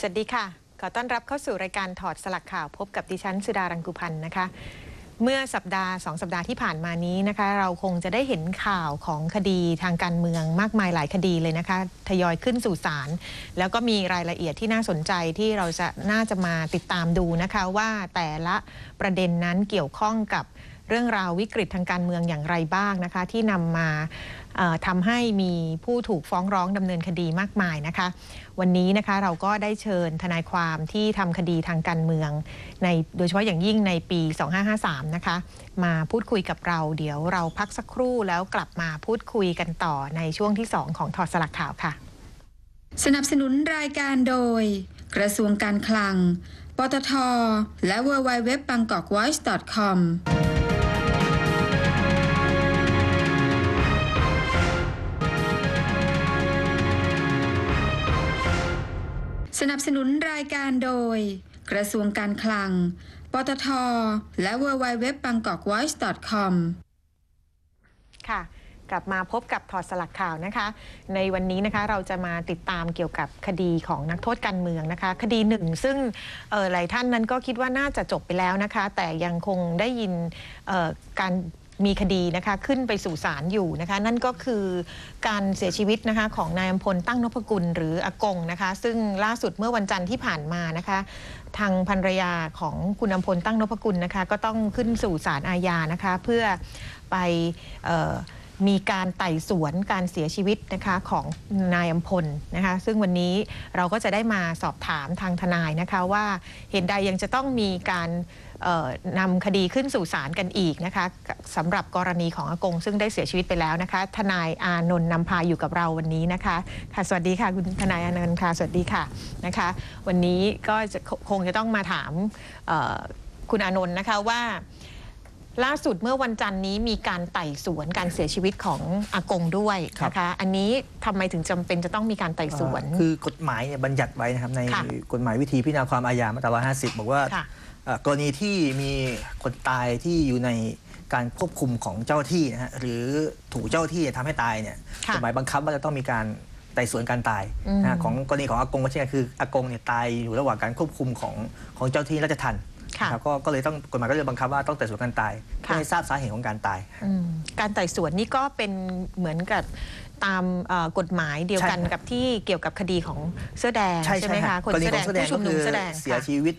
สวัสดีค่ะ ขอต้อนรับเข้าสู่รายการถอดสลักข่าวพบกับดิฉันสุดารังกุพันธ์นะคะ เมื่อสัปดาห์สองสัปดาห์ที่ผ่านมานี้นะคะ เราคงจะได้เห็นข่าวของคดีทางการเมืองมากมายหลายคดีเลยนะคะ ทยอยขึ้นสู่ศาลแล้วก็มีรายละเอียดที่น่าสนใจที่เราจะน่าจะมาติดตามดูนะคะว่าแต่ละประเด็นนั้นเกี่ยวข้องกับเรื่องราววิกฤตทางการเมืองอย่างไรบ้างนะคะ ที่นำมา ทำให้มีผู้ถูกฟ้องร้องดำเนินคดีมากมายนะคะ วันนี้นะคะเราก็ได้เชิญทนายความที่ทำคดีทางการเมืองในโดยเฉพาะอย่างยิ่งในปี 2553 นะคะ มาพูดคุยกับเราเดี๋ยวเราพักสักครู่แล้วกลับมาพูดคุยกันต่อในช่วงที่ 2 ของถอดสลักข่าวค่ะ สนับสนุนรายการโดย กระทรวงการคลังปตท และ w w w b a n g k o k v o i c e c o m สนับสนุนรายการโดย กระทรวงการคลัง ปตท และ w w w b a n g k o k v o i c e c o m ค่ะ กลับมาพบกับถอดสลักข่าวนะคะ ในวันนี้นะคะเราจะมาติดตามเกี่ยวกับคดีของนักโทษการเมืองนะคะ คดีหนึ่งซึ่งหลายท่านนั้นก็คิดว่าน่าจะจบไปแล้วนะคะ แต่ยังคงได้ยินการ มีคดีนะคะขึ้นไปสู่ศาลอยู่นะคะ นั่นก็คือการเสียชีวิตนะคะของนายอำพลตั้งนพกุลหรืออากงนะคะ ซึ่งล่าสุดเมื่อวันจันทร์ที่ผ่านมานะคะ ทางภรรยาของคุณอำพลตั้งนพกุลนะคะ ก็ต้องขึ้นสู่ศาลอาญานะคะ เพื่อไปเอ่อ มีการไต่สวนการเสียชีวิตนะคะของนายอำพลนะคะ ซึ่งวันนี้เราก็จะได้มาสอบถามทางทนายนะคะว่าเหตุใดยังจะต้องมีการนำคดีขึ้นสู่ศาลกันอีกนะคะสำหรับกรณีของอากง ซึ่งได้เสียชีวิตไปแล้วนะคะ ทนายอานนท์นำพาอยู่กับเราวันนี้นะคะค่ะสวัสดีค่ะคุณทนายอานนท์ค่ะสวัสดีค่ะนะคะ วันนี้ก็จะคงจะต้องมาถามคุณอานนท์นะคะว่า ล่าสุดเมื่อวันจันทร์นี้มีการไต่สวนการเสียชีวิตของอากงด้วยนะคะ อันนี้ทำไมถึงจำเป็นจะต้องมีการไต่สวนเอ่อคือกฎหมายเนี่ยบัญญัติไว้นะครับในค่ะกฎหมายวิธีพิจารณาความอาญามาตรา150 บอกว่าค่ะเอ่อกรณีที่มีคนตายที่อยู่ในการควบคุมของเจ้าหน้าที่นะฮะหรือถูกเจ้าหน้าที่ทำให้ตายเนี่ยค่ะกฎหมายบังคับว่าจะต้องมีการไต่สวนการตายอืมนะฮะของกรณีของอากงก็เช่นกันคืออากงเนี่ยตายอยู่ระหว่างการควบคุมของของเจ้าหน้าที่ราชทัณฑ์ ค่ะนะครับก็ก็เลยต้องกฎหมายก็เลยบังคับว่าต้องไต่สวนการตายค่ะเพื่อให้ทราบสาเหตุของการตาย อืมการไต่สวนนี่ก็เป็นเหมือนกับตามเอ่อกฎหมายเดียวกันใช่ครับ กับที่เกี่ยวกับคดีของเสื้อแดงใช่ไหมใช่คะฮะคนกรณีเสื้อขแดองงแสดงผู้ชุก็มนุคืมอเสื้อแดงเสียค่ะ ชีวิต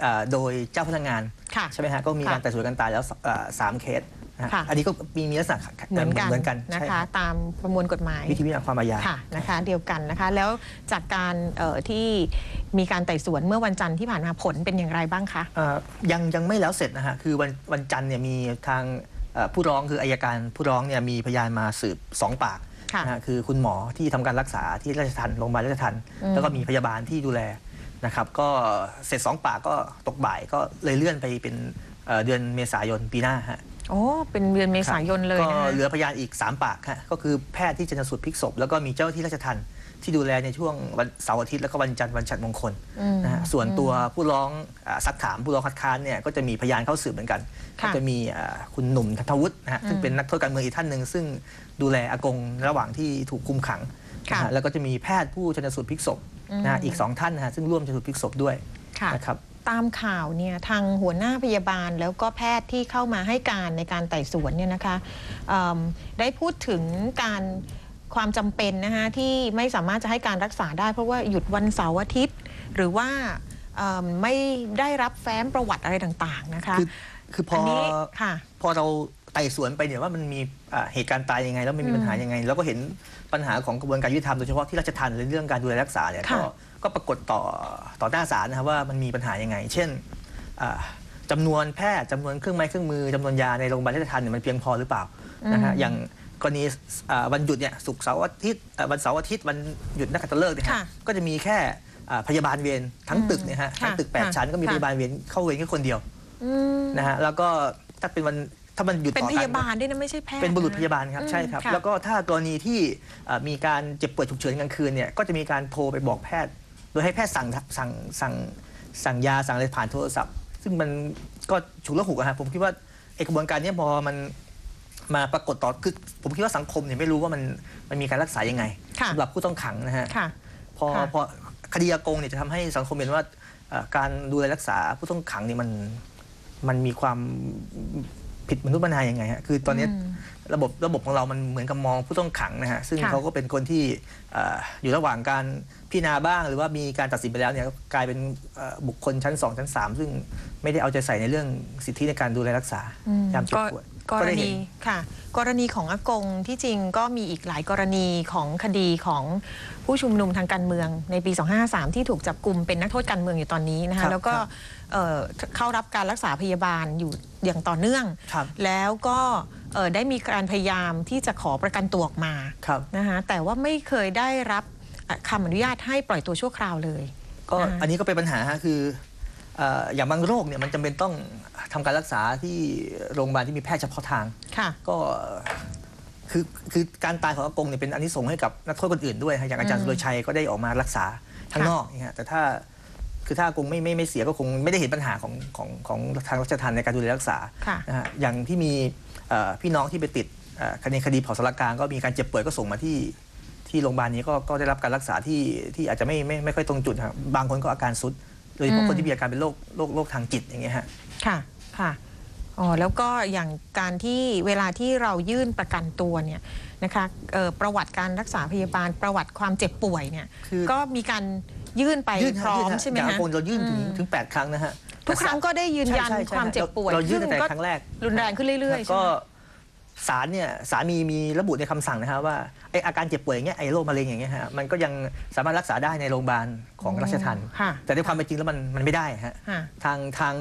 เอ่อโดยเจ้าพนักงานค่ะใช่ไหมฮะก็มีการค่ะไต่สวนกันตายแล้วเอ่อสามเคสนะฮะ ค่ะอันนี้ก็มีมีลักษณะเหมือนกันเหมือนกันนะใช่คะรับตามประมวลกฎหมายวิธีพิจารณาความอาญาค่ะนะคะเดียวกันนะคะ แล้วจากการเอ่อที่มีการไต่สวนเมื่อวันจันทร์ที่ผ่านมาผลเป็นอย่างไรบ้างคะเอ่อยังยังไม่แล้วเสร็จนะฮะคือวันวันจันทร์เนี่ยมีทางเอ่อผู้ร้องคืออายการผู้ร้องเนี่ยมีพยานมาสืบสองปากค่ะนะฮะคือคุณหมอที่ทำการรักษาที่ราชทันโรงพยาบาลราชทันอืมแล้วก็มีพยาบาลที่ดูแลนะครับ ก็เสร็จสองปากก็ตกบ่ายก็เลยเลื่อนไปเป็นเอ่อเดือนเมษายนปีหน้าฮะ โอ้เป็นเดือนเมษายนเลยก็นะคะเหลือพยานอีก 3 ปากฮะก็คือแพทย์ที่ชนสูตรพลิกศพแล้วก็มีเจ้าหน้าที่ราชทัณฑ์ที่ดูแลในช่วงวันเสาร์อาทิตย์แล้วก็วันจันทร์วันฉัตรมงคลอืม นะฮะส่วนตัวผู้ร้องอ่าซักถามผู้ร้องคัดค้านเนี่ยก็จะมีพยานเข้าสืบเหมือนกันค่ะก็จะมีอ่าคุณหนุ่มทัทวุฒินะฮะซึ่งอืมเป็นนักโทษการเมืองอีกท่านหนึ่งซึ่งดูแลอากงระหว่างที่ถูกคุมขังค่ะ นะฮะแล้วก็จะมีแพทย์ผู้ชนสูตรพลิกศพอืมนะฮะอีกสองท่านนะฮะซึ่งร่วมชนสูตรพลิกศพด้วยค่ะ นะครับ ตามข่าวเนี่ยทางหัวหน้าพยาบาลแล้วก็แพทย์ที่เข้ามาให้การในการไต่สวนเนี่ยนะคะเอิ่มได้พูดถึงการความจำเป็นนะคะที่ไม่สามารถจะให้การรักษาได้ เพราะว่าหยุดวันเสาร์อาทิตย์ หรือว่าเอิ่มไม่ได้รับแฟ้มประวัติอะไรต่างๆนะคะ คือคือพอนนี้ค่ะพอเราไต่สวนไปเนี่ยว่ามันมีอ่าเหตุการณ์ตายยังไง แล้วมันมีอืมปัญหายังไง แล้วก็เห็นปัญหาของกระบวนการยุติธรรมโดยเฉพาะที่ราชทัณฑ์ในเรื่องการดูแลรักษาเนี่ยค่ะก็ ก็ปรากฏต่อต่อหน้าศาลนะครับว่ามันมีปัญหายังไง เช่นอ่าจำนวนแพทย์จำนวนเครื่องไม้เครื่องมือจำนวนยาในโรงพยาบาลราชทัณฑ์เนี่ยมันเพียงพอหรือเปล่านะฮะอืมอย่างกรณีอ่าวันหยุดเนี่ยศุกร์เสาร์อาทิตย์อ่าวันเสาร์อาทิตย์วันหยุดนักขัตฤกษ์เนี่ยฮะค่ะก็จะมีแค่อ่าพยาบาลเวรทั้งตึกเนี่ยฮะทั้งตึกแปดค่ะชั้นก็มีค่ะพยาบาลเวรเข้าเวรแค่คนเดียวอืมนะฮะแล้วก็ถ้าเป็นวันถ้ามันหยุดเป็นต่อพกันยาบาลด้วยนะไม่ใช่แพทย์เป็นบุรุษะพยาบาลครับอืมใช่ครับค่ะแล้วก็ถ้า กรณีที่เอ่อมีการเจ็บป่วยฉุกเฉินกลางคืนเนี่ยก็จะมีการโทรไปบอกแพทย์ โดยให้แพทย์สั่งสั่งสั่งสั่งยาสั่งอะไรผ่านโทรศัพท์ ซึ่งมันก็ฉุกละหุกอะฮะผมคิดว่าไอกระบวนการเนี้พอมันมาปรากฏต่อคือผมคิดว่าสังคมเนี่ยไม่รู้ว่ามันมันมีการรักษายังไงค่ะสำหรับผู้ต้องขังนะฮะค่ะพอค่ะพอคดีอากงเนี่ยจะทำให้สังคมเห็นว่าเอ่อการดูแลรักษาผู้ต้องขังนี่มันมันมีความ ผิดมนุษย์มนายังไงฮะคือตอนเนี้ยอืมระบบระบบของเรามันเหมือนกับมองผู้ต้องขังนะฮะซึ่งค่ะเขาก็เป็นคนที่เอ่ออยู่ระหว่างการพิจารณาบ้าง หรือว่ามีการตัดสินไปแล้วเนี่ยกลายเป็นเอ่อบุคคลชั้น 2 ชั้น 3 ซึ่งไม่ได้เอาใจใส่ในเรื่องสิทธิในการดูแลรักษาอืมยามเจ็บก็ป่วยกรได้เห็ณีนค่ะ กรณีของอากงที่จริงก็มีอีกหลายกรณีของคดีของผู้ชุมนุมทางการเมืองในปี 2553 ที่ถูกจับกลุ่มเป็นนักโทษการเมืองอยู่ตอนนี้นะครัคะบแล้วก็ครับ เอ่อเข้ารับการรักษาพยาบาลอยู่อย่างต่อเนื่องครับแล้วก็เอ่อได้มีการพยายามที่จะขอประกันตัวออกมาครับนะคะแต่ว่าไม่เคยได้รับอะคำอนุญาตให้ปล่อยตัวชั่วคราวเลย ก็นะคะอันนี้ก็เป็นปัญหาฮะคือเอ่ออย่างบางโรคเนี่ยมันจำเป็นต้องทำการรักษาที่โรงพยาบาลที่มีแพทย์เฉพาะทางค่ะก็คือคือการตายของอากงเนี่ยเป็นอันนี้ส่งส์ให้กับนักโทษคนอื่นด้วยฮะอย่างอาจารย์อืมสุรชัยก็ได้ออกมารักษาข้างค่ะนอกเนี่ยฮะแต่ถ้า คือถ้าอากงไม่ไม่ไม่เสียก็คงไม่ได้เห็นปัญหาของของของทางราชทัณฑ์ในการดูแลรักษาค่ะนะฮะอย่างที่มีเอ่อพี่น้องที่ไปติดเอ่อคดีคดีเผาสารกลางก็มีการเจ็บป่วยก็ส่งมาที่ที่โรงพยาบาลนี้ก็ก็ได้รับการรักษาที่ที่อาจจะไม่ไม่ไม่ค่อยตรงจุดครับบางคนก็อาการสุดโดยเฉพาะอืมคนที่มีอาการเป็นโรคโรคโรคทางจิตอย่างเงี้ยฮะ ค่ะค่ะอ๋อแล้วก็อย่างการที่เวลาที่เรายื่นประกันตัวเนี่ยนะคะเอ่อประวัติการรักษาพยาบาลประวัติความเจ็บป่วยเนี่ยคือ ก็มีการ ยื่นไปยื่นพร้อมยื่นฮะใช่ไหมอย่างคะอาโกนเรายื่นถึงอืมถึง 8 ครั้งนะฮะ ทุกครั้งก็ได้ยืนยันใช่ใช่ใช่ความเจ็บป่วยเรายื่นตั้งแต่ซึ่ครั้งแรก รุนแรงขึ้นเรื่อยๆใช่ก็ไหมศาลเนี่ยสามีมีระบุในคำสั่งนะครับว่าไออาการเจ็บป่วยอย่างเงี้ยไอโรคมะเร็งอย่างเงี้ยฮะมันก็ยังสามารถรักษาได้ในโรงพยาบาลของราชทัณฑ์ค่ะแต่ในความเป็นจริงแล้วมันมันไม่ได้ฮะค่ะทางทาง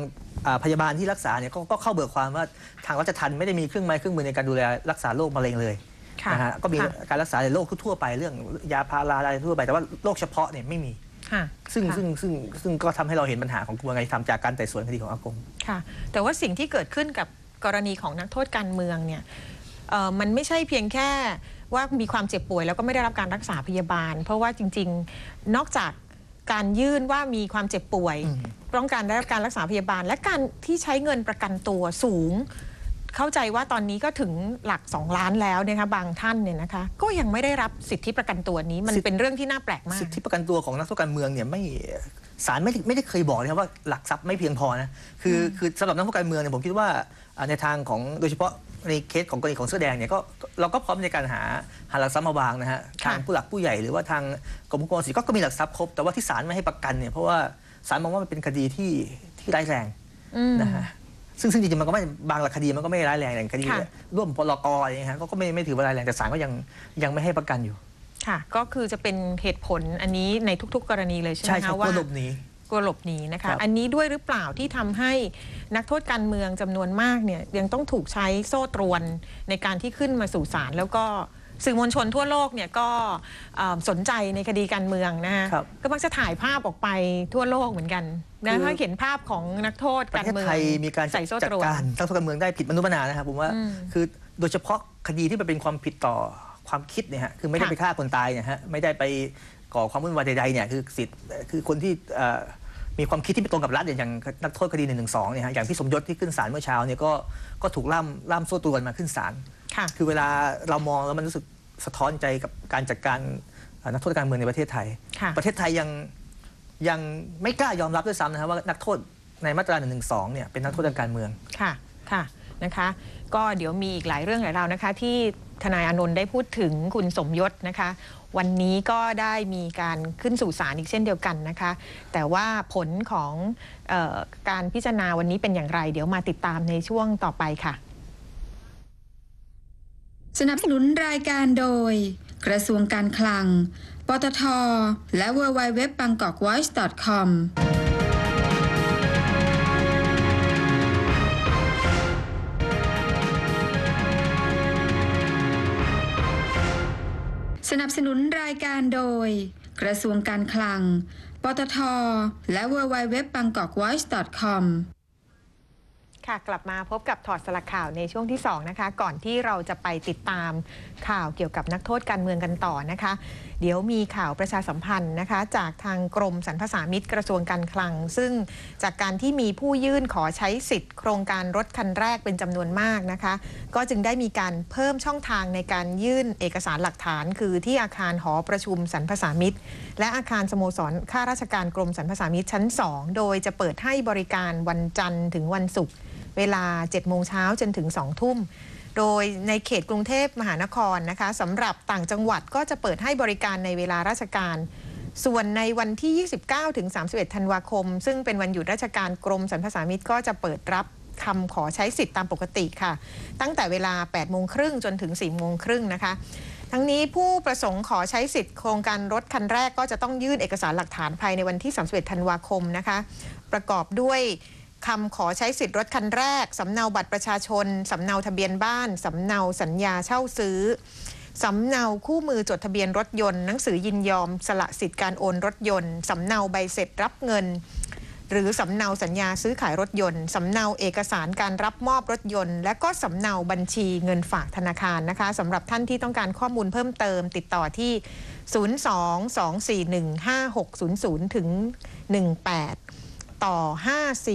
อ่าพยาบาลที่รักษาเนี่ยก็ก็เข้าเบิกความว่าทางราชทัณฑ์ไม่ได้มีเครื่องไม้เครื่องมือในการดูแลรักษาโรคมะเร็งเลยค่ะนะฮะก็มีค่ะการรักษาในโรคทั่วๆไปเรื่องยาพาราอะไรทั่วไปแต่ว่าโรคเฉพาะเนี่ยไม่มี ค่ะ ซึ่งค่ะ ซึ่งซึ่งซึ่งก็ทำให้เราเห็นปัญหาของกระบวนการยุติธรรมจากการไต่สวนคดีของอากง ค่ะ แต่ว่าสิ่งที่เกิดขึ้นกับกรณีของนักโทษการเมืองเนี่ยเอ่อมันไม่ใช่เพียงแค่ว่ามีความเจ็บป่วย แล้วก็ไม่ได้รับการรักษาพยาบาล เพราะว่าจริง ๆ นอกจากการยื่นว่ามีความเจ็บป่วยอืมต้องการได้รับการรักษาพยาบาล และการที่ใช้เงินประกันตัวสูง เข้าใจว่าตอนนี้ก็ถึงหลัก 2 ล้านแล้วนะคะบางท่านเนี่ยนะคะ ก็ยังไม่ได้รับสิทธิประกันตัวนี้ มันสิทธิเป็นเรื่องที่น่าแปลกมาก สิทธิประกันตัวของนักโทษการเมืองเนี่ยไม่ศาลไม่ได้ไม่ได้เคยบอกนะครับว่าหลักทรัพย์ไม่เพียงพอนะคืออคือสำหรับนักโทษการเมืองเนี่ยผมคิดว่าอ่าในทางของโดยเฉพาะในเคสของกรณีของเสื้อแดงเนี่ยก็เราก็พร้อมในการหาหาหลักทรัพย์มาวางนะฮะค่ะทางผู้หลักผู้ใหญ่หรือว่าทางกรมคุ้มครองสิทธิ์ก็ก็มีหลักทรัพย์ครบแต่ว่าที่ศาลไม่ให้ประกันเนี่ยเพราะว่าศาลมองว่ามันเป็นคดีที่ที่ร้ายแรงอืมนะฮะ ซึ่งซึ่งจริงๆมันก็ไม่บางหลักคดีมันก็ไม่ร้ายแรงอย่างคดีค่ะ ร่วมพลกรอะไรเงี้ยฮะก็ก็ไม่ไม่ถือว่าร้ายแรงแต่ศาลก็ยังยังไม่ให้ประกันอยู่ ค่ะ ก็คือจะเป็นเหตุผลอันนี้ในทุกๆ กรณีเลยใช่ไหมใช่ใช่คะก็ว่าหลบหนี กลัวหลบหนีนะคะครับอันนี้ด้วยหรือเปล่าที่ทำให้นักโทษการเมืองจำนวนมากเนี่ยยังต้องถูกใช้โซ่ตรวนในการที่ขึ้นมาสู่ศาลแล้วก็สื่อมวลชนทั่วโลกเนี่ยก็เอ่อสนใจในคดีการเมืองนะฮะครับ ก็มักจะถ่ายภาพออกไปทั่วโลกเหมือนกัน นะคือถ้าเห็นภาพของนักโทษประการเทศเมือง ไทยมีการใส่โซ่จัดตรวนการทั้งโทษการเมืองได้ผิดมนุษย์มนานะครับผมว่าอืมคือโดยเฉพาะคดีที่มันเป็นความผิดต่อความคิดเนี่ยฮะคือไม่ได้ค่ะ ไปฆ่าคนตายเนี่ยฮะไม่ได้ไปก่อความวุ่นวายใดๆเนี่ยคือสิทธิ์คือคนที่เอ่อมีความคิดที่ไม่ตรงกับรัฐอย่างอย่างนักโทษคดี1นึเนี่ยฮะอย่างพี่สมยศที่ขึ้นศาลเมื่อเช้าเนี่ยก็ก็ถูกล่ามล่ามโซ่ตรวนมาขึ้นศาล ค่ะ คือเวลาเรามองแล้วมันรู้สึกสะท้อนใจกับการจัดการเอ่อนักโทษการเมืองในประเทศไทย ค่ะประเทศไทยยัง ยังไม่กล้ายอมรับด้วยซ้ำนะครับว่านักโทษในมาตรา1นึเนี่ยเป็นนักโทษทางการเมือง ค่ะ ค่ะ นะคะ ก็เดี๋ยวมีอีกหลายเรื่องหลายราวนะคะ ที่ทนายอานนท์ได้พูดถึงคุณสมยศนะคะ วันนี้ก็ได้มีการขึ้นสู่ศาลอีกเช่นเดียวกันนะคะ แต่ว่าผลของเออการพิจารณาวันนี้เป็นอย่างไร เดี๋ยวมาติดตามในช่วงต่อไปค่ะ สนับสนุนรายการโดย กระทรวงการคลังป ตท และ w w w b a n g k o k v o i c e c o m สนับสนุนรายการโดย กระทรวงการคลัง ปตท และ w w w b a n g k o k v o i c e c o m ค่ะกลับมาพบกับถอดสลักข่าวในช่วงที่2นะคะก่อนที่เราจะไปติดตามข่าวเกี่ยวกับนักโทษการเมืองกันต่อนะคะ เดี๋ยวมีข่าวประชาสัมพันธ์นะคะ จากทางกรมสรรพสามิตกระทรวงการคลัง ซึ่งจากการที่มีผู้ยื่นขอใช้สิทธิ์ โครงการรถคันแรกเป็นจำนวนมากนะคะ ก็จึงได้มีการเพิ่มช่องทางในการยื่นเอกสารหลักฐาน คือที่อาคารหอประชุมสรรพสามิตและอาคารสโมสรข้าราชการกรมสรรพสามิตชั้น 2 โดยจะเปิดให้บริการวันจันทร์ถึงวันศุกร์เวลา7โมงเช้าจนถึง2ทุ่ม โดยในเขตกรุงเทพมหานครนะคะสำหรับต่างจังหวัดก็จะเปิดให้บริการในเวลาราชการ ส่วนในวันที่ 29 ถึง 31 ธันวาคม ซึ่งเป็นวันหยุดราชการกรมสรรพสามิตก็จะเปิดรับคำขอใช้สิทธิ์ตามปกติค่ะ ตั้งแต่เวลา 8 โมงครึ่งจนถึง 4 โมงครึ่งนะคะ ทั้งนี้ผู้ประสงค์ขอใช้สิทธิ์โครงการรถคันแรกก็จะต้องยื่นเอกสารหลักฐานภายในวันที่ 31 ธันวาคมนะคะ ประกอบด้วย คำขอใช้สิทธิ์รถคันแรก สำเนาบัตรประชาชน สำเนาทะเบียนบ้าน สำเนาสัญญาเช่าซื้อ สำเนาคู่มือจดทะเบียนรถยนต์ หนังสือยินยอม สละสิทธิ์การโอนรถยนต์ สำเนาใบเสร็จรับเงิน หรือสำเนาสัญญาซื้อขายรถยนต์ สำเนาเอกสารการรับมอบรถยนต์ และก็สำเนาบัญชีเงินฝากธนาคารนะคะสำหรับท่านที่ต้องการข้อมูลเพิ่มเติม ติดต่อที่ 02-241-5600ถึง18 ต่อ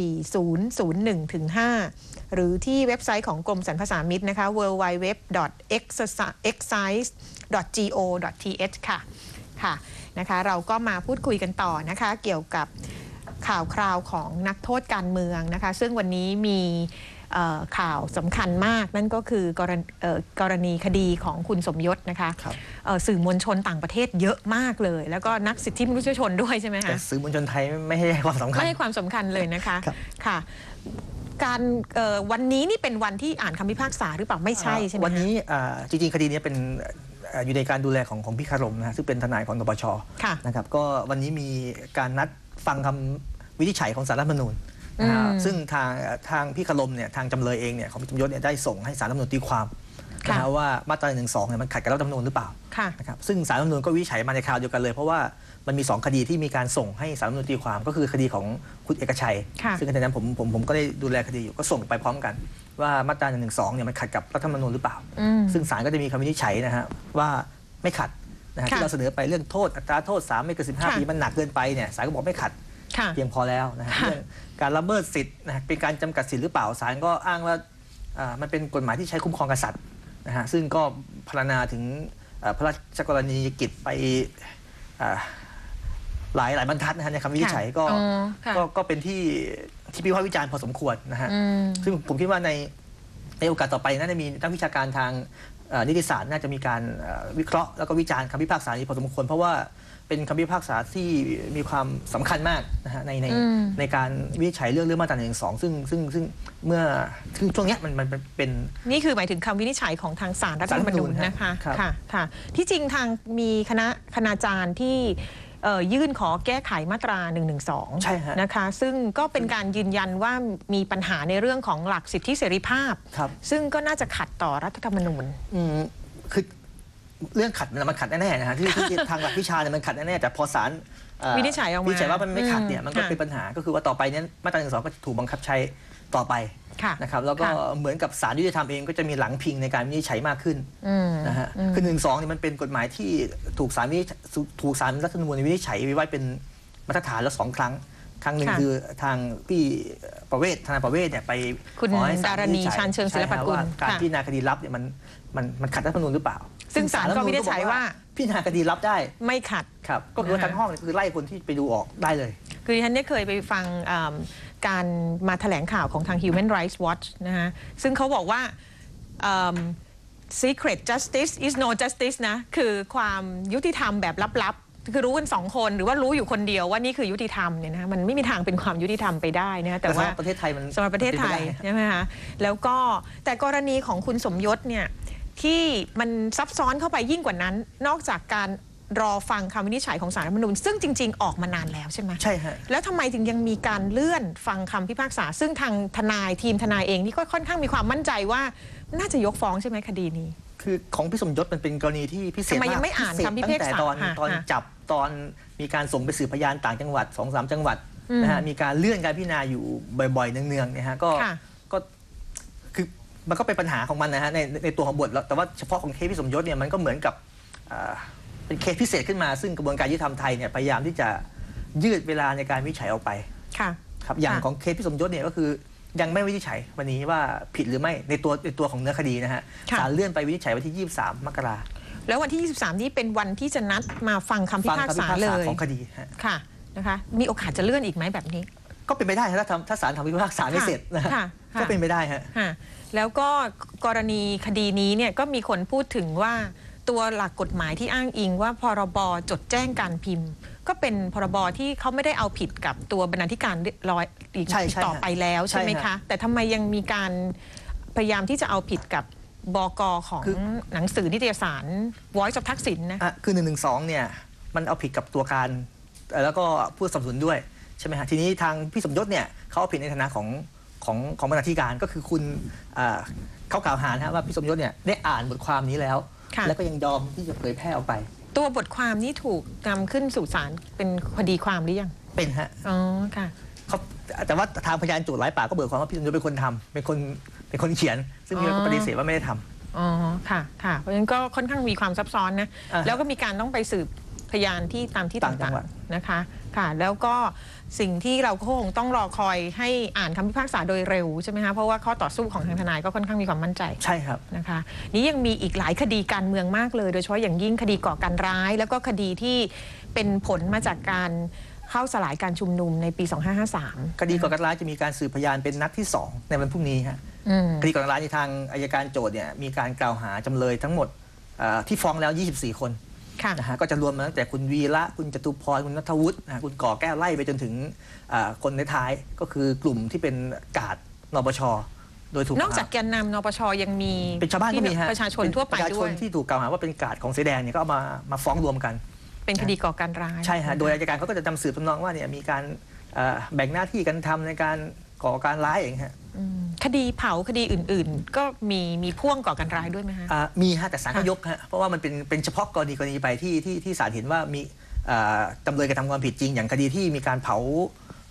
54001ถึง5หรือที่เว็บไซต์ของกรมสรรพสามิตนะคะ www.excise.go.th ค่ะค่ะนะคะเราก็มาพูดคุยกันต่อนะคะเกี่ยวกับข่าวคราวของนักโทษการเมืองนะคะ ซึ่งวันนี้มี ข่าวสำคัญมาก นั่นก็คือกรณเอ่อกรณีคดีของคุณสมยศนะคะครับเอ่อสื่อมวลชนต่างประเทศเยอะมากเลย แล้วก็นักสิทธิมนุษยชนด้วยใช่ไหมแต่คะสื่อมวลชนไทยไม่ให้ความสำคัญไม่ให้ความสำคัญเลยนะคะครับค่ะการเอ่อวันนี้นี่เป็นวันที่อ่านคำพิพากษาหรือเปล่าไม่ใช่ใช่ไหมวันคะนี้อ่าจริงๆคดีนี้เป็นเอ่ออยู่ในการดูแลของของพี่คารมนะฮะซึ่งเป็นทนายของนปชค่ะนะครับก็วันนี้มีการนัดฟังคำวินิจฉัยของสารรัฐธรรมนูญ นะฮะอืมซึ่งทางทางพี่คารมเนี่ยทางจำเลยเองเนี่ยของพี่สมยศเนี่ยได้ส่งให้สารรัฐธรรมนูญตีความค่ะนะฮะว่ามาตราหนึ่งสองเนี่ยมันขัดกับรัฐธรรมนูญหรือเปล่าค่ะนะครับซึ่งสารรัฐธรรมนูญก็วินิจฉัยมาในคราวเดียวกันเลย เพราะว่ามันมี 2 คดีที่มีการส่งให้สารรัฐธรรมนูญตีความก็คือคดีของคุณเอกชัยค่ะซึ่งในนั้นผมผมผมก็ได้ดูแลคดีอยู่ก็ส่งไปพร้อมกัน ว่ามาตรา1นึเนี่ยมันขัดกับรัฐธรรมนูญหรือเปล่าอืมซึ่งศาลก็จะมีคำวินิจฉัยนะฮะว่าไม่ขัดนะฮะค่ะที่เราเสนอไปเรื่องโทษอัตราโทษ3ไม่เกินค่ะ15ปีมันหนักเกินไปเนี่ยศาลก็บอกไม่ขัด ค่ะเพียงพอแล้วนะฮะค่ะ เรื่องการละเมิดสิทธิ์นะฮะเป็นการจำกัดสิทธิ์หรือเปล่าศาลก็อ้างว่าอ่ามันเป็นกฎหมายที่ใช้คุ้มครองกษัตริย์นะฮะซึ่งก็พรรณนาถึงเอ่อพระราชกรณียกิจไปอ่าหลายหลายบรรทัดนะฮะในคำวินิจฉัยก็อ๋อค่ะ ก็ก็เป็นที่ที่พิพากษ์วิจารณ์พอสมควรนะฮะ อืม ซึ่งผมคิดว่าในในโอกาสต่อไปน่าจะมีนักวิชาการทางเอ่อนิติศาสตร์น่าจะมีการเอ่อวิเคราะห์แล้วก็วิจารณ์คำพิพากษานี้พอสมควรเพราะว่า เป็นคำพิพากษาที่มีความสำคัญมากนะฮะในในอืม ในการวินิจฉัยเรื่องเรื่องมาตราหนึ่งสองซึ่งซึ่งซึ่งเมื่อซึ่งช่วงเนี้ยมันมันมันเป็น นี่คือหมายถึงคำวินิจฉัยของทางศาลรัฐธรรมนูญศาลรัฐธรรมนูญนะคะครับ ค่ะค่ะ ที่จริงทางมีคณะคณาจารย์ที่เอ่อยื่นขอแก้ไขมาตรา1นึใช่ฮะ นะคะซึ่งก็เป็นการยืนยันว่ามีปัญหาในเรื่องของหลักสิทธิเสรีภาพ ครับ ซึ่งก็น่าจะขัดต่อรัฐธรรมนูญ อืมคือ เรื่องขัดมันมันขัดแน่ๆนะฮะที่ที่ทางหลักวิชาเนี่ยมันขัดแน่ๆแต่พอศาลเอ่อวินิจฉัยออกมาวินิจฉัยว่ามันไม่ขัดเนี่ยอืมมันก็ค่ะเป็นปัญหาก็คือว่าต่อไปเนี้มาตราหนึ่งสองก็จะถูกบังคับใช้ต่อไปค่ะนะครับแล้วก็ค่ะเหมือนกับศาลยุติธรรมเองก็จะมีหลังพิงในการวินิจฉัยมากขึ้นอืมนะฮะอืมคือหนึ่งสองเนี่ยมันเป็นกฎหมายที่ถูกศาลวินิจถูกศาลรัฐธรรมนูญวินิจฉัยไว้เป็นมาตรฐานแล้วสองครั้ง ครั้งหนึ่งค่ะคือทางพี่ประเวศทนายประเวศเนี่ยไปคุณขอให้ศลดารณีวิจฉัยชาญเชิงศิลปกุลใช่ฮะว่าการค่ะพิจารณาคดีลับเนี่ยมันมันมันขัดรัฐธรรมนูญหรือเปล่าซึ่งศาลก็วินิจฉัยว่า พิจารณาคดีลับได้ไม่ขัด ครับก็คือว่าทั้งห้องเนี่ยคือไล่คนที่ไปดูออกได้เลย คือดิฉันได้เคยไปฟังอ่าการมาแถลงข่าวของทาง Human Rights Watch นะฮะ ซึ่งเขาบอกว่าอืม secret justice is no justice นะ คือความยุติธรรมแบบลับๆ คือรู้กันสองคนหรือว่ารู้อยู่คนเดียวว่านี่คือยุติธรรมเนี่ยนะมันไม่มีทางเป็นความยุติธรรมไปได้นะแต่แต่ว่าว่าประเทศไทยมันสำหรับประเทศไทยป็นปด้ใช่ไหมคะแล้วก็แต่กรณีของคุณสมยศเนี่ยที่มันซับซ้อนเข้าไปยิ่งกว่านั้น นอกจากการรอฟังคำวินิจฉัยของศาลรัฐธรรมนูญซึ่งจริง ๆ ออกมานานแล้วใช่ไหมใช่ฮะแล้วทำไมถึงยังมีการเลื่อนฟังคำพิพากษา ซึ่งทางทนายทีมทนายเองนี่ก็ค่อนข้างมีความมั่นใจว่า น่าจะยกฟ้องใช่ไหมคดีนี้ คือของพี่สมยศมันเป็นกรณีที่พิเศษทำไมยังากไม่อ่านพิเศษคำพิตั้พากงแต่ษาตอนค่ะตอนค่ะ จับตอนมีการส่งไปสืบพยานต่างจังหวัดสองสามจังหวัดอืมนะฮะมีการเลื่อนการพิจารณาอยู่บ่อยๆเนืองๆเนี่ยฮะก็ค่ะ ก็คือมันก็เป็นปัญหาของมันนะฮะในในตัวของบทแล้วแต่ว่าเฉพาะของเคสพี่สมยศเนี่ยมันก็เหมือนกับอ่าเป็นเคสพิเศษขึ้นมาซึ่งกระบวนการยุติธรรมไทยเนี่ยพยายามที่จะยืดเวลาในการวินิจฉัยออกไป ค่ะ ครับอย่างค่ะ ของเคสพี่สมยศเนี่ยก็คือ ยังไม่วินิจฉัยวันนี้ว่าผิดหรือไม่ในตัวในตัวของเนื้อคดีนะฮะค่ะ ศาลเลื่อนไปวินิจฉัยวันที่ 23 มกราแล้ววันที่ 23 นี้เป็นวันที่จะนัดมาฟังคำพิฟังพากคำพิษาพากเลษายของคดีฮะค่ะนะคะ มีโอกาสจะเลื่อนอีกไหมแบบนี้ ก็เป็นไปได้ฮะถ้าทำถ้าศาลทำพิพากษาไม่ค่ะเสร็จนะฮะค่ะค่ะ ก็เป็นไปได้ฮะ ค่ะแล้วก็กรณีคดีนี้เนี่ยก็มีคนพูดถึงว่า ตัวหลักกฎหมายที่อ้างอิงว่าพรบจดแจ้งการพิมพ์ ก็เป็นพรบที่เขาไม่ได้เอาผิดกับตัวบรรณาธิการเรียบร้อยอีกใช่ใช่ต่อไปแล้วใช่ไหมใช่คะฮะแต่ทำไมยังมีการพยายามที่จะเอาผิดกับบอกของคือ หนังสือนิตยสาร Voice of ทักษิณนะ อะคือ1นึเนี่ยมันเอาผิดกับตัวการเอ่อแล้วก็ผู้สนับสนุนด้วยใช่ไหมฮะทีนี้ทางพี่สมยศเนี่ยเขาเอาผิดในฐานะของของของบรรณาธิการก็คือคุณอ่าเขากล่าวหานะฮะว่าพี่สมยศเนี่ยได้อ่านบทความนี้แล้วค่ะ แล้วก็ยังยอมที่จะเผยแพร่ออกไป ตัวบทความนี้ถูกนำขึ้นสู่ศาลเป็นคดีความหรือยัง เป็นฮะ อ๋อ ค่ะเขาแต่ว่าทางพยานโจทย์หลายปากก็เบิกความว่าพี่สมยศเป็นคนทำเป็นคนเป็นคนเขียน ซึ่งพี่อ๋อก็ปฏิเสธว่าไม่ได้ทำอ๋อ ค่ะ ค่ะ เพราะฉะนั้นก็ค่อนข้างมีความซับซ้อนนะอ่าฮะแล้วก็มีการต้องไปสืบพยานที่ตามที่ต่างจัต่างงหวัดๆนะคะ ค่ะแล้วก็สิ่งที่เราก็คงต้องรอคอยให้อ่านคำพิพากษาโดยเร็วใช่ไหมคะเพราะว่าข้อต่อสู้ของทางทนายก็ค่อนข้างมีความมั่นใจใช่ครับนะคะนี่ยังมีอีกหลายคดีการเมืองมากเลย โดยเฉพาะอย่างยิ่งคดีก่อการร้าย แล้วก็คดีที่เป็นผลมาจากการเข้าสลายการชุมนุมในปี 2553 คดีก่อการร้ายจะมีการสืบพยานเป็นนัดที่ 2 ในวันพรุ่งนี้ฮะอืมคดีก่อการร้ายในทางอายการโจทย์เนี่ยมีการกล่าวหาจำเลยทั้งหมดเอ่อที่ฟ้องแล้ว 24 คนค่ะ นะฮะก็จะรวมมาตั้งแต่คุณวีระคุณจตุพรคุณนัทวุฒินะฮะคุณก่อแก้วไล่ไปจนถึงเอ่อคนในท้ายๆก็คือกลุ่มที่เป็นกาดนปชโดยถูกนอกจากแกนนำนปชยังมีเป็นชาวบ้านก็มีฮะประชาชนทั่วไปประชาชด้วนยที่ถูกกล่าวหาว่าเป็นกาดของเสอแดงเนี่ยก็เอามามาฟ้องรวมกัน เป็นคดีก่อการร้ายใช่ฮะโดยอายการเขาก็จะนำสืบทำนองว่าเนี่ยมีการเอ่อแบ่งหน้าที่กันทำในการ ก่อการร้ายเองฮะอืมคดีเผาคดีอื่น ๆ ก็มีมีพ่วงก่อการร้ายด้วยไหมฮะอ่ามีฮะแต่ศาลก็ค่ะยกฮะเพราะว่ามันเป็นเป็นเฉพาะกรณีกรณีไปที่ที่ที่ศาลเห็นว่ามีอ่าจำเลยกระทำความผิดจริง อย่างคดีที่มีการเผา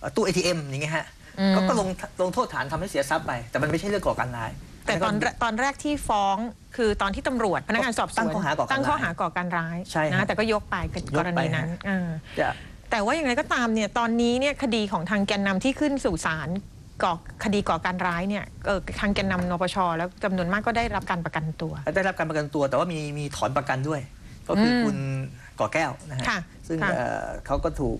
เอ่อตู้ ATM อย่างเงี้ยฮะอืมก็ก็ลงลงโทษฐานทำให้เสียทรัพย์ไป แต่มันไม่ใช่เรื่องก่อการร้าย แต่ตอนแรกตอนแรกที่ฟ้องคือตอนที่ตำรวจพนักงานสอบสวนตั้งข้อหาก่อการร้ายตั้งข้อหาก่อการร้ายใช่ฮะนะแต่ก็ยกไปกรณีนั้นยกไปฮะอ่าจะแต่ว่าอย่างไรก็ตามเนี่ยตอนนี้เนี่ยคดีของทางแกนนำที่ขึ้นสู่ศาล ก่อคดีก่อการร้ายเนี่ยเออทางแกนนำนปชแล้วจำนวนมากก็ได้รับการประกันตัว ได้รับการประกันตัวแต่ว่ามีมีถอนประกันด้วย ก็คืออมคุณก่อแก้วนะฮะค่ะซึ่งค่ะ เอ่อเขาก็ถูก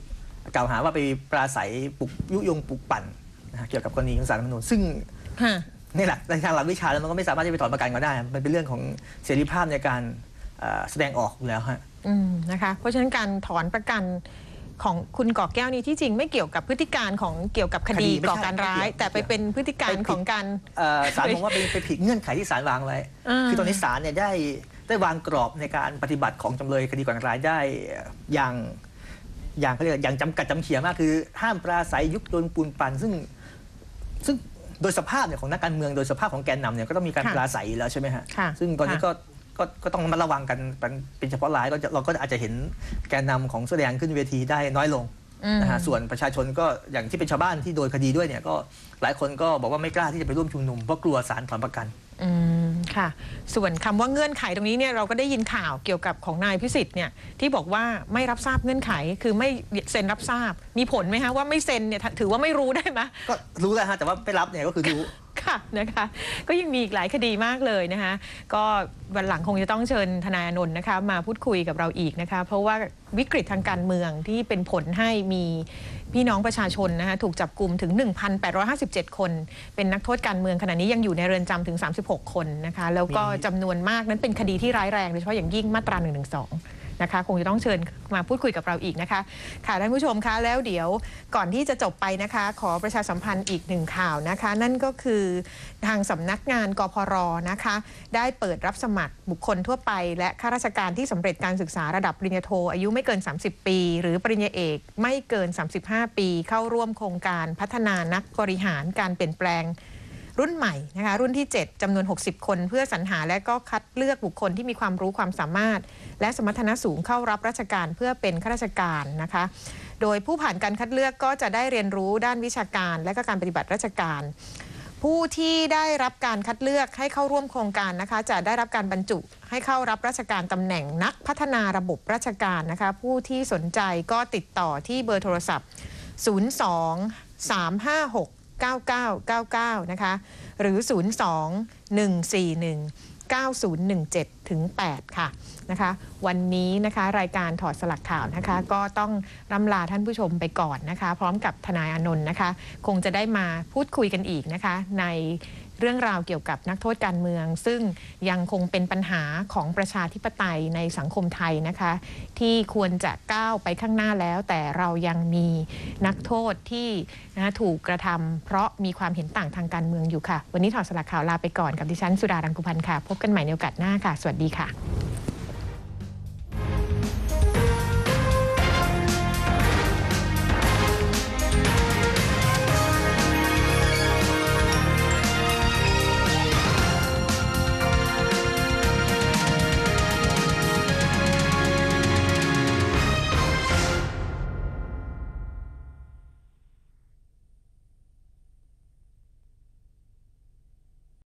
กล่าวหาว่าไปปราศัยปลุกยุยงปลุกปั่นนะฮะเกี่ยวกับกรณีของสารรัฐธรรมนูญซึ่งฮะในหลักในทางหลักวิชาแล้วมันก็ไม่สามารถที่จะไปถอนประกันเขาได้ มันเป็นเรื่องของเสรีภาพในการเอ่อแสดงออกอยู่แล้วฮะ อืมนะคะเพราะฉะนั้นการถอนประกัน ของคุณก่อแก้วนี้ที่จริงไม่เกี่ยวกับพฤติการของเกี่ยวกับคดีคดีไม่ใช่ก่อการร้าย ไม่เกี่ยว แต่ไปเป็นพฤติการไปผิดของการ เอ่อศาลมองว่าเป็นไปผิดเงื่อนไขที่ศาลวางไว้ อ่า คือตอนนี้ศาลเนี่ยได้ได้วางกรอบในการปฏิบัติของจำเลยคดีก่อการร้ายได้อย่างอย่างเขาเรียกอย่างจำกัดจำเขียมากคือ ห้ามปราศัยยุยงปูนปั่นซึ่งซึ่งโดยสภาพเนี่ยของนักการเมืองโดยสภาพของแกนนำเนี่ยก็ต้องมีการค่ะปราศัยอยู่แล้วใช่ไหมฮะค่ะซึ่งตอนนี้ค่ะ ก็ ก็ก็ต้องระมาระวังกันเป็นเป็นเฉพาะรายก็จะเราก็อาจจะเห็นแกนนำของแสดงขึ้นเวทีได้น้อยลงอืมนะฮะส่วนประชาชนก็อย่างที่เป็นชาวบ้านที่โดนคดีด้วยเนี่ยก็หลายคนก็บอกว่าไม่กล้าที่จะไปร่วมชุมนุมเพราะกลัวศาลถอนประกันอืมค่ะ ส่วนคำว่าเงื่อนไขตรงนี้เนี่ยเราก็ได้ยินข่าวเกี่ยวกับของนายพิสิทธิ์เนี่ยที่บอกว่าไม่รับทราบเงื่อนไขคือไม่เซ็นรับทราบมีผลไหมฮะว่าไม่เซ็นเนี่ยถือว่าไม่รู้ได้ไหมก็รู้แล้วฮะแต่ว่าไม่รับเนี่ยก็คือรู้ ค่ะนะคะ ก็ยังมีอีกหลายคดีมากเลยนะคะ ก็วันหลังคงจะต้องเชิญทนายอานนท์นะคะ มาพูดคุยกับเราอีกนะคะ เพราะว่าวิกฤตทางการเมืองที่เป็นผลให้มีพี่น้องประชาชนนะคะถูกจับกลุ่มถึง 1,857 คน เป็นนักโทษการเมืองขณะนี้ยังอยู่ในเรือนจำถึง 36 คนนะคะ แล้วก็มีจำนวนมากนั้นเป็นคดีที่ร้ายแรงโดยเฉพาะอย่างยิ่งมาตรา1 นะคะ คงจะต้องเชิญมาพูดคุยกับเราอีกนะคะ ค่ะท่านผู้ชมคะแล้วเดี๋ยวก่อนที่จะจบไปนะคะ ขอประชาสัมพันธ์อีกหนึ่งข่าวนะคะ นั่นก็คือทางสำนักงานกพรนะคะ ได้เปิดรับสมัครบุคคลทั่วไป และข้าราชการที่สำเร็จการศึกษาระดับปริญญาโท อายุไม่เกิน 30 ปี หรือปริญญาเอกไม่เกิน 35 ปี เข้าร่วมโครงการพัฒนานักบริหารการเปลี่ยนแปลง รุ่นใหม่นะคะรุ่นที่ 7จำนวน 60 คน เพื่อสรรหาและก็คัดเลือกบุคคลที่มีความรู้ความสามารถ และสมรรถนะสูงเข้ารับราชการเพื่อเป็นข้าราชการนะคะ โดยผู้ผ่านการคัดเลือกก็จะได้เรียนรู้ด้านวิชาการ และก็การปฏิบัติราชการผู้ที่ได้รับการคัดเลือกให้เข้าร่วมโครงการนะคะ จะได้รับการบรรจุให้เข้ารับราชการตำแหน่งนักพัฒนาระบบราชการนะคะ ผู้ที่สนใจก็ติดต่อที่เบอร์โทรศัพท์ 02 356 9999 นะคะ หรือ 02 141 9017 ถึง 8 ค่ะนะคะวันนี้นะคะรายการถอดสลักข่าวนะคะ ก็ต้องรำลาท่านผู้ชมไปก่อนนะคะ พร้อมกับทนายอนนท์นะคะ คงจะได้มาพูดคุยกันอีกนะคะ ใน เรื่องราวเกี่ยวกับนักโทษการเมือง ซึ่งยังคงเป็นปัญหาของประชาธิปไตยในสังคมไทยนะคะ ที่ควรจะก้าวไปข้างหน้าแล้ว แต่เรายังมีนักโทษที่นะถูกกระทำเพราะมีความเห็นต่างทางการเมืองอยู่ค่ะ วันนี้ถอดสลักข่าวลาไปก่อนกับดิฉันสุดารังกุพันธ์ค่ะ พบกันใหม่ในโอกาสหน้าค่ะ สวัสดีค่ะ